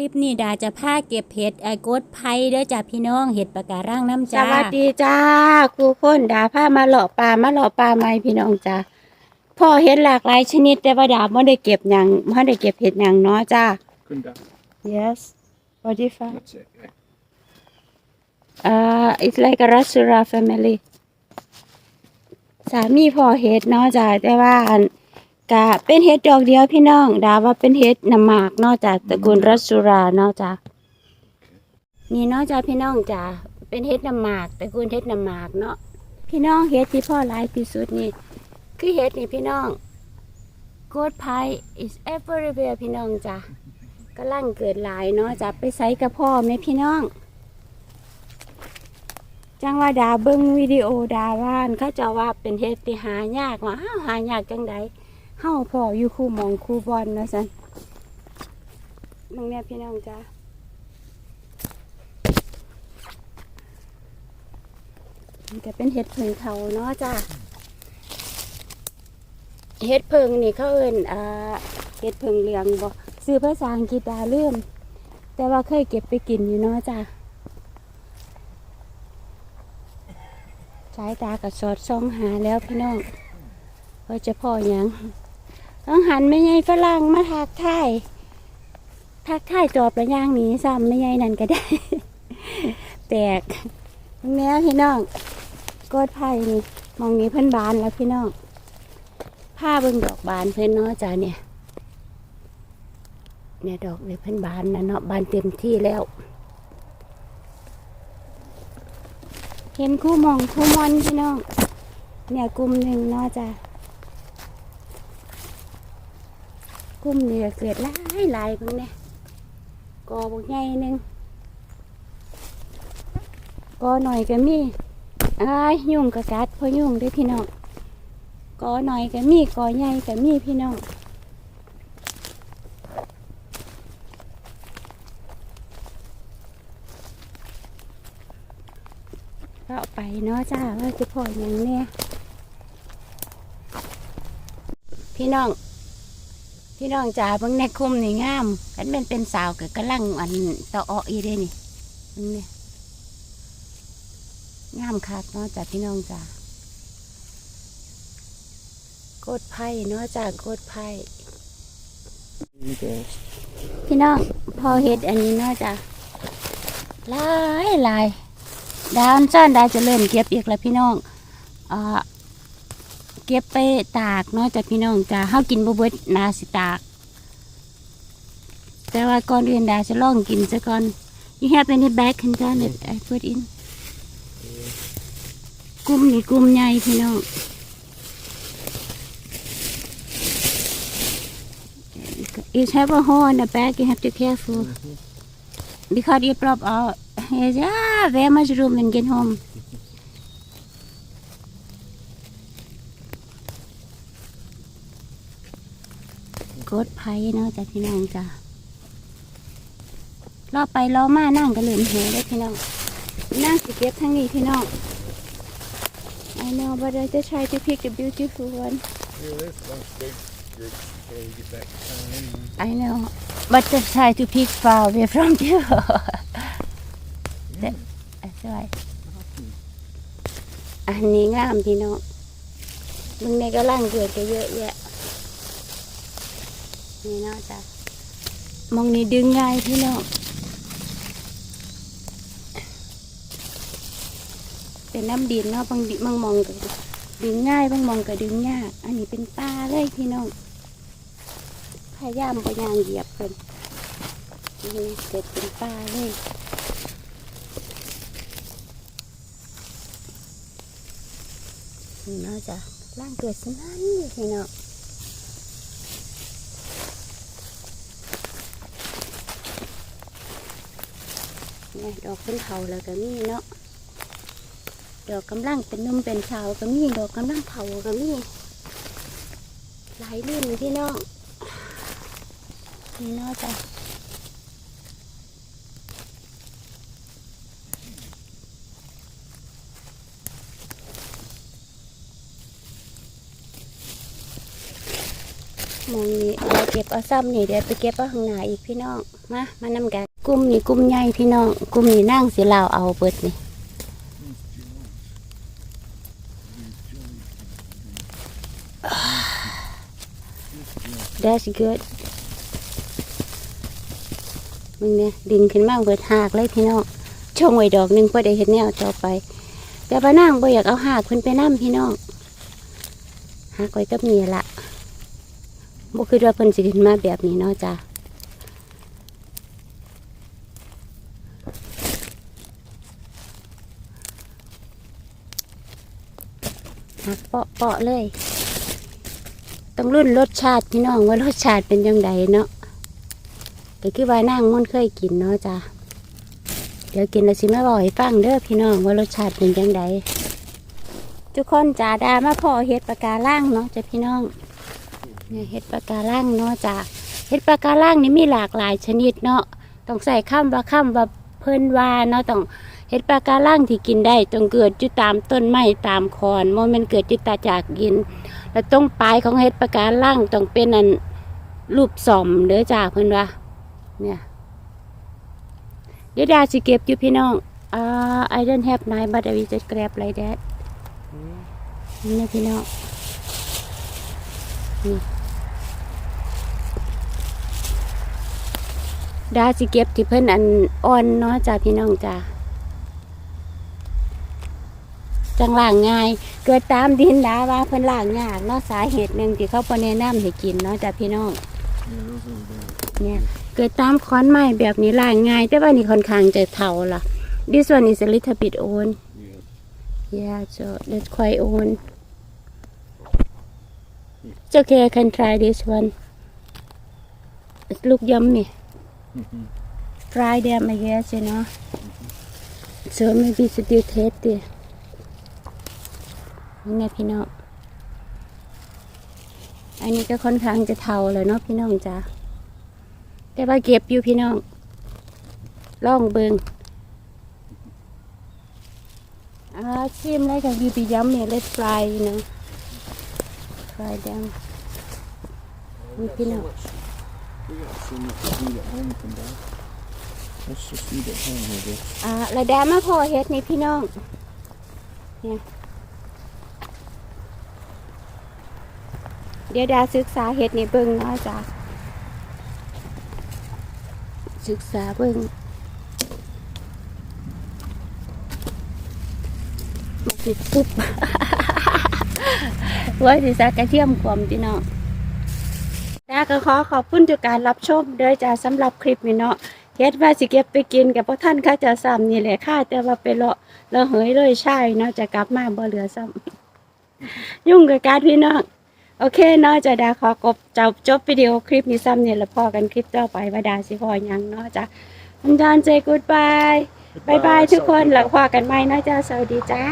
ลิปนี้ดาจะพาเก็บเห็ดไอ้กดไผ่เด้อจ้าพี่น้องเห็ดปะการังน้ำสจ้าวัสดีจ้าครูคนดาผ้ามาหล่อปลามาหล่อปลาไหมพี่น้องจ้าพ่อเห็ดหลากหลายชนิด แต่ว่าดาไม่ได้เก็บหยังไม่ได้เก็บเห็ดหยังเนาะจ้า Kunda. yes what do you find That's it. Yeah. uh it's like a Rasura family สามีพ่อเห็ดเนาะจ้าแต่ว่าอัน กะเป็นเห็ดดอกเดียวพี่น้องดาว่าเป็นเห็ดน้ำหมากนาะจ้าตระกูลรัสุรานาะจ้านี่นาะจ้าพี่น้องจ้าเป็นเห็ดน้ำหมากตระกูลเห็ดน้ำหมากเนาะพี่น้องเห็ดที่พ่อหลายที่สุดนี่ คือเห็ดนี่พี่น้องโกดไพ is everywhere พี่น้องจ้ากำลังเกิดหลายเนาะจ้าไปใส่กับพ่อแม่พี่น้องจังว่าดาเบิ้งวิดีโอดาว่านเขาจะว่าเป็นเฮ็ดที่หายากว่าอ้าวหายากจังใด เฮาพออยู่คู่หมองคู่บอลนะสันมึงเนี่ยพี่น้องจ้ามันก็เป็นเห็ดเพิงเขาเนาะจ้าเห็ดเพิงนี่เขาเอิ้นอ่าเห็ดเพิงเหลืองบ่ซื้อภาษาอังกฤษดาเลื่อมแต่ว่าเคยเก็บไปกินอยู่เนาะจ้าสายตากับสอดส่องหาแล้วพี่น้องว่าจะพออย่าง ต้องหันไม่ใหญ่ฝรั่งมาทักทายทักทายจอบระย่างนี้ซ้ำไม่ใหญ่นั่นก็ได้แตกแม่พี่น้องกดไผ่นี่มองนี้เพิ่อนบานแล้วพี่น้องผ้าเบิ่งดอกบานเพิ่อนเนาะจ้าเนี่ย เนี่ยดอกเนี่ยเพิ่อนบานนะเนาะบานเต็มที่แล้ว เห็นคู่มองคู่มอนพี่น้องเนี่ยกลุ่มหนึ่งเนาะจ้ะ กลุ่มนี้ก็เกิดหลายหลายเพิ่งเนี่ยกอบกใหญ่หนึ่งกอหน่อยก็มีอ้ายยุ่งกระกัดเพราะยุ่งด้วยพี่น้องกอหน่อยก็มีกอใหญ่ก็มีพี่น้องก็ไปเนาะจ้าว่าจะพออย่างเนี้ยพี่น้อง พี่น้องจ๋าเบิ่งในคุมนี่งามกันเป็นเป็นสาวก็กำลังอันตะอออีเด้นี่งเนี่ยงามคักเนาะจ้าพี่น้องจ๋าโกดไผ่เนาะจ้าโกดไผ่พี่น้องพอเฮ็ดอันนี้เนาะจ้ะลายลายดาวจ้านดาวจะเริ่มเก็บอีกแล้วพี่น้องอ่า เก็บไปตากเนาะจ้ะพี่น้องจ้ะเฮากินบ่เบิดนาสิตาก แต่ว่าก่อนอื่นดาวจะลองกินซะก่อน you have any bag can done it I put in กลุ่มนี่กลุ่มใหญ่พี่น้อง It have a hole in the back. You have to careful because you drop out. Yes, ah, very much room when get home. Good ไผ่เนาะจ้ะพี่น้องจ้ะรอไปรอมานั่งก็เหลือมเหวได้พี่น้องนั่งสิเก็บทั้งนี้พี่น้อง I know but I just try to pick the beautiful one Yeah, this one's big. Good. Yeah, you get that down in. I know, but just try to pick far away from you. That- That's right. อันนี้งามพี่น้องมึงในกำลังเกิดก็เยอะแยะ นี่เนาะจ้ะมองนี่ดึงง่ายพี่น้องเป็นน้ำดินเนาะบางดิบางมองก็ดึงง่ายบางมองก็ดึงยากอันนี้เป็นปลาเลยพี่น้องพยายามไปยางเหยียบเพิ่นนี่เกิดเป็นปลาเลยนี่เนาะจ้ะร่างเกิดสนั่นอยู่พี่เนาะ นี่ดอกเป็นเขาแล้วก็มีเนาะดอกกำลังเป็นนุ่มเป็นสาวก็มีดอกกำลังเผาก็มีหลายรุ่นพี่น้องนี่เนาะจ้ะมองนี่เราเก็บเอาซ้ำนี่เดี๋ยวไปเก็บเอาข้างหน้าอีกพี่น้องมามานำกัน กลุ่มนี่กลุ่มใหญ่พี่น้องกลุ่มนี่นั่งสิลาวเอาเบิดนี่ That's good มึงเนี่ยดึงขึ้นมาเบิดหากเลยพี่น้องช่วงไว้ดอกหนึงพอได้เห็นแนวต่อไป แต่ป้านางบ่อยากเอาหากขึ้นไปน้ำพี่น้องหากไว้กับเมียละบ่คือว่าเพิ่นสิขึ้นมาแบบนี้เนาะจ้ะ หักเปาะเปาะๆเลย ต้องรุ่นรสชาติพี่น้องว่ารสชาติเป็นยังไงเนาะก็คือว่านางมันเคยกินเนาะจ้ะเดี๋ยวกินแล้วสิมาบอกให้ฟังเด้อพี่น้องว่ารสชาติเป็นยังไงทุกคนจ้าดามาพอเห็ดปลากาล่างเนาะจ้ะพี่น้องเนี่ยเห็ดปลากาล่างเนาะจ้ะเห็ดปลากาล่างนี่มีหลากหลายชนิดเนาะต้องใส่ข้ามว่าข้ามว่าเพิ่นว่าเนาะต้อง เห็ดปลากาล่างที่กินได้ต้องเกิดอยู่ตามต้นไม้ตามคอนโมเมนเกิดอยู่ตาจากกิน แล้วตรงปลายของเห็ดปลากาล่างต้องเป็นอันรูปสอมเด้อจ้าเพิ่อนว่าเนี่ยเดี๋ยวดาสิเก็บอยู่พี่น้องอ่า I don't have knife but I will just grab like that นี่พี่น้องนี่ดาสิเก็บที่เพิ่อนอันอ่อนเนาะจ้าพี่น้องจ้า จังล่างง่ายเกิดตามดินดาว่าเพิ่นล่างยากเนาะสาเหตุหนึ่งที่เขาบ่แนะนำให้กินเนาะจ้าพี่น้อง Yeah, those are bad. เนี่ยเกิดตามค้อนไม้แบบนี้ล่างง่าย แต่ว่านี่ค่อนข้างจะเท่าล่ะ this one is a little bit old Yes. yeah so that's quite old it's okay I can try this one it look yummy fry them I guess you know so maybe it's still tasty นี่ไงพี่น้อง อันนี้ก็ค่อนข้างจะเทาเลยเนาะพี่น้องจ้าแต่ว่าเก็บอยู่พี่น้องล่องเบิงอ่าชิมเลยกับยูปีย้ำเนี่ย let's fry you know fry them นี่พี่น้อง Let's just eat at home, I guess. อ่าระดามาพอเฮ็ดนี่พี่น้องเนี่ย เดี๋ยวดาศึกษาเฮ็ดนี่เบิ่งเนาะจ้ะศึกษาเบิ่งมาสิปุ๊บไว้สิสักกระเทียมความพี่น้องดาก็ขอขอบคุณทุกการรับชมเด้อจ้าสำหรับคลิปนี้เนาะเฮ็ดว่าสิเก็บไปกินกับพ่อท่านเข้าจะซ้ำนี่แหละค่ะ แต่ว่าไปเลาะเราเหยเลยใช่เนาะจะกลับมาบ่เหลือซ้ำยุ่งกับการพี่น้อง โอเคเนาะจะดาขอกบจบจบวิดีโอคลิปนี้ซ้ำเนี่ยแล้วพอกันคลิปต่อไปว่าดาสิพอยังเนาะจ้ะมันจอนเจกูดบายบายบายทุกคนแล้วพอกันไหมเนาะจ้าสวัสดีจ้า